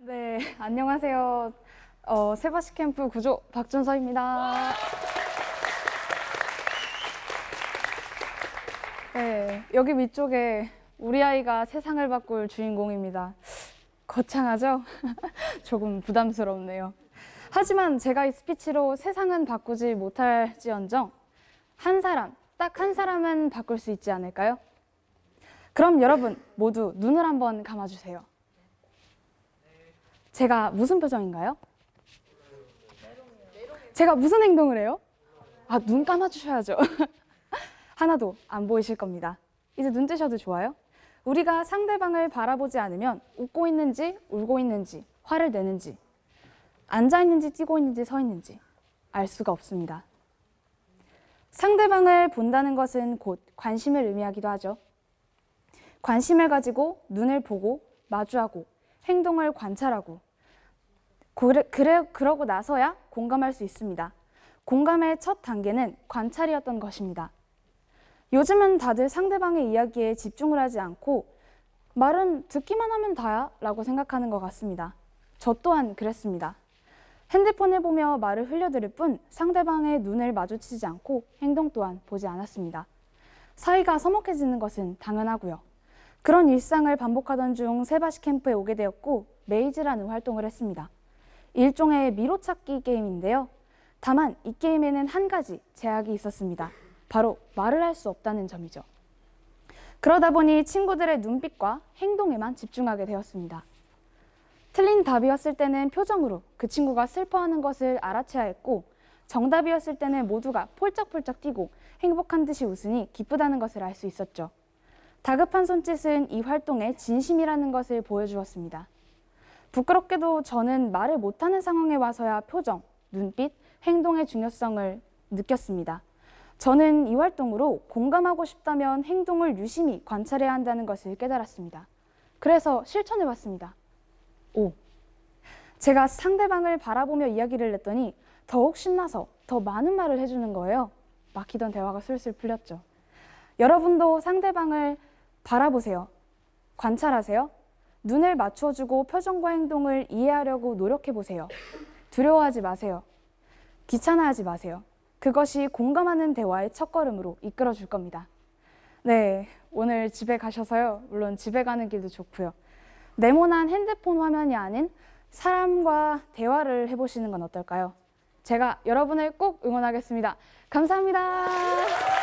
네, 안녕하세요. 어, 세바시 캠프 구조 박준서입니다. 네, 여기 위쪽에 우리 아이가 세상을 바꿀 주인공입니다. 거창하죠? 조금 부담스럽네요. 하지만 제가 이 스피치로 세상은 바꾸지 못할지언정 한 사람, 딱 한 사람은 바꿀 수 있지 않을까요? 그럼 여러분 모두 눈을 한번 감아주세요. 제가 무슨 표정인가요? 제가 무슨 행동을 해요? 아, 눈 감아주셔야죠. 하나도 안 보이실 겁니다. 이제 눈 뜨셔도 좋아요. 우리가 상대방을 바라보지 않으면 웃고 있는지 울고 있는지 화를 내는지 앉아 있는지 뛰고 있는지 서 있는지 알 수가 없습니다. 상대방을 본다는 것은 곧 관심을 의미하기도 하죠. 관심을 가지고 눈을 보고 마주하고 행동을 관찰하고 그래, 그래, 그러고 나서야 공감할 수 있습니다. 공감의 첫 단계는 관찰이었던 것입니다. 요즘은 다들 상대방의 이야기에 집중을 하지 않고 말은 듣기만 하면 다야 라고 생각하는 것 같습니다. 저 또한 그랬습니다. 핸드폰을 보며 말을 흘려들을 뿐 상대방의 눈을 마주치지 않고 행동 또한 보지 않았습니다. 사이가 서먹해지는 것은 당연하고요. 그런 일상을 반복하던 중 세바시 캠프에 오게 되었고 메이즈라는 활동을 했습니다. 일종의 미로찾기 게임인데요. 다만 이 게임에는 한 가지 제약이 있었습니다. 바로 말을 할 수 없다는 점이죠. 그러다 보니 친구들의 눈빛과 행동에만 집중하게 되었습니다. 틀린 답이었을 때는 표정으로 그 친구가 슬퍼하는 것을 알아채야 했고 정답이었을 때는 모두가 폴쩍폴쩍 뛰고 행복한 듯이 웃으니 기쁘다는 것을 알 수 있었죠. 다급한 손짓은 이 활동의 진심이라는 것을 보여주었습니다. 부끄럽게도 저는 말을 못하는 상황에 와서야 표정, 눈빛, 행동의 중요성을 느꼈습니다. 저는 이 활동으로 공감하고 싶다면 행동을 유심히 관찰해야 한다는 것을 깨달았습니다. 그래서 실천해 봤습니다. 오. 제가 상대방을 바라보며 이야기를 했더니 더욱 신나서 더 많은 말을 해주는 거예요. 막히던 대화가 술술 풀렸죠. 여러분도 상대방을 바라보세요. 관찰하세요. 눈을 맞춰주고 표정과 행동을 이해하려고 노력해 보세요. 두려워하지 마세요. 귀찮아하지 마세요. 그것이 공감하는 대화의 첫걸음으로 이끌어 줄 겁니다. 네, 오늘 집에 가셔서요. 물론 집에 가는 길도 좋고요. 네모난 핸드폰 화면이 아닌 사람과 대화를 해보시는 건 어떨까요? 제가 여러분을 꼭 응원하겠습니다. 감사합니다.